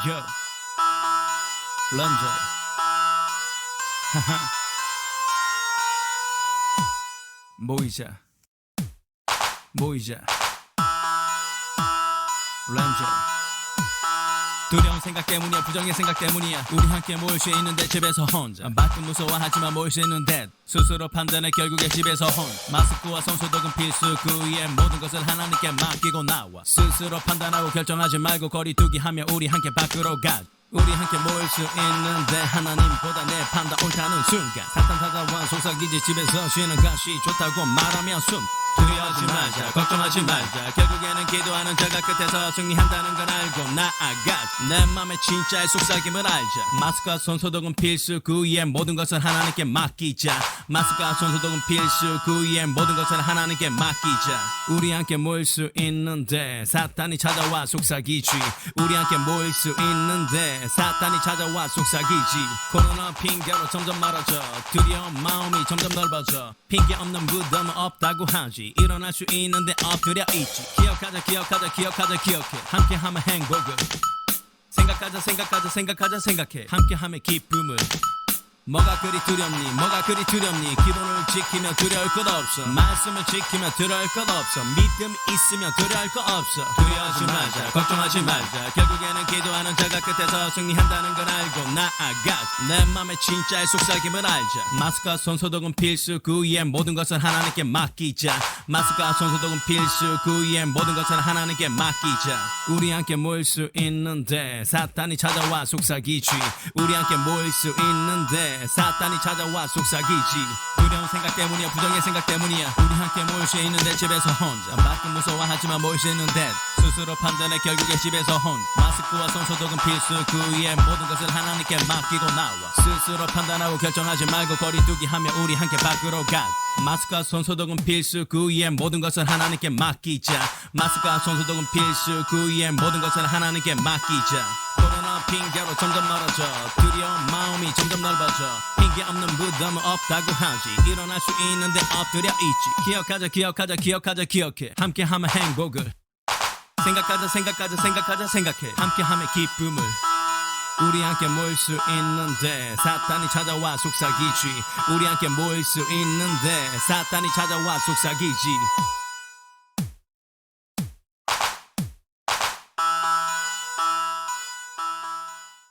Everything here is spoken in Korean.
Yo. 하하. 모이자. 모이자. 런저. 두려운 생각 때문이야 부정의 생각 때문이야. 우리 함께 모일 수 있는데 집에서 혼자. 밖은 무서워하지만 모일 수 있는데 스스로 판단해 결국에 집에서 혼 마스크와 손소독은 필수 그 위에 모든 것을 하나님께 맡기고 나와. 스스로 판단하고 결정하지 말고 거리 두기 하며 우리 함께 밖으로 가. 우리 함께 모일 수 있는데 하나님보다 내 판단 옳다는 순간. 사탄 찾아와 속삭이지 집에서 쉬는 것이 좋다고 말하면 숨 두려워하지 말자 걱정하지 말자 결국에는 기도하는 자가 끝에서 승리한다는 걸 알고 나아가 내 맘의 진짜의 속삭임을 알자. 마스크와 손소독은 필수 그 위에 모든 것을 하나님께 맡기자. 마스크와 손소독은 필수 그 위에 모든 것을 하나님께 맡기자. 우리 함께 모일 수 있는데 사탄이 찾아와 속삭이지. 우리 함께 모일 수 있는데 사탄이 찾아와 속삭이지. 코로나 핑계로 점점 멀어져 두려운 마음이 점점 넓어져. 핑계 없는 부담은 없다고 하지 일어날 수 있는데 엎드려 있지. 기억하자 기억하자 기억하자 기억해. 함께하면 행복을. 생각하자 생각하자 생각하자 생각해. 함께함의 기쁨을 뭐가 그리 두렵니? 뭐가 그리 두렵니? 기본을 지키며 두려울 것 없어. 말씀을 지키며 두려울 것 없어. 믿음 있으며 두려울 것 없어. 두려워하지 말자. 걱정하지 말자. 결국에는 기도하는 자가 끝에서 승리한다는 걸 알고 나아가 내 맘의 진짜의 속삭임을 알자. 마스크와 손소독은 필수. 그 위에 모든 것을 하나님께 맡기자 마스크와 손소독은 필수 그 위에 모든 것을 하나님께 맡기자. 우리 함께 모일 수 있는데 사탄이 찾아와 속삭이지. 우리 함께 모일 수 있는데 사탄이 찾아와 속삭이지 두려운 생각 때문이야 부정의 생각 때문이야. 우리 함께 모일 수 있는데 집에서 혼자. 밖은 무서워하지만 모일 수 있는데. 스스로 판단해 결국에 집에서 혼 마스크와 손소독은 필수. 그 위에 모든 것을 하나님께 맡기고 나와. 스스로 판단하고 결정하지 말고 거리두기 하며 우리 함께 밖으로 가. 마스크와 손소독은 필수. 그 위에 모든 것을 하나님께 맡기자. 마스크와 손소독은 필수. 그 위에 모든 것을 하나님께 맡기자 핑계로 점점 멀어져 두려운 마음이 점점 넓어져. 핑계 없는 부담은 없다고 하지. 일어날 수 있는데 엎드려 있지. 기억하자 기억하자 기억하자 기억해. 함께하면 행복을. 생각하자 생각하자 생각하자 생각해. 함께함의 기쁨을. 우리 함께 모일 수 있는데 사탄이 찾아와 속삭이지. 우리 함께 모일 수 있는데 사탄이 찾아와 속삭이지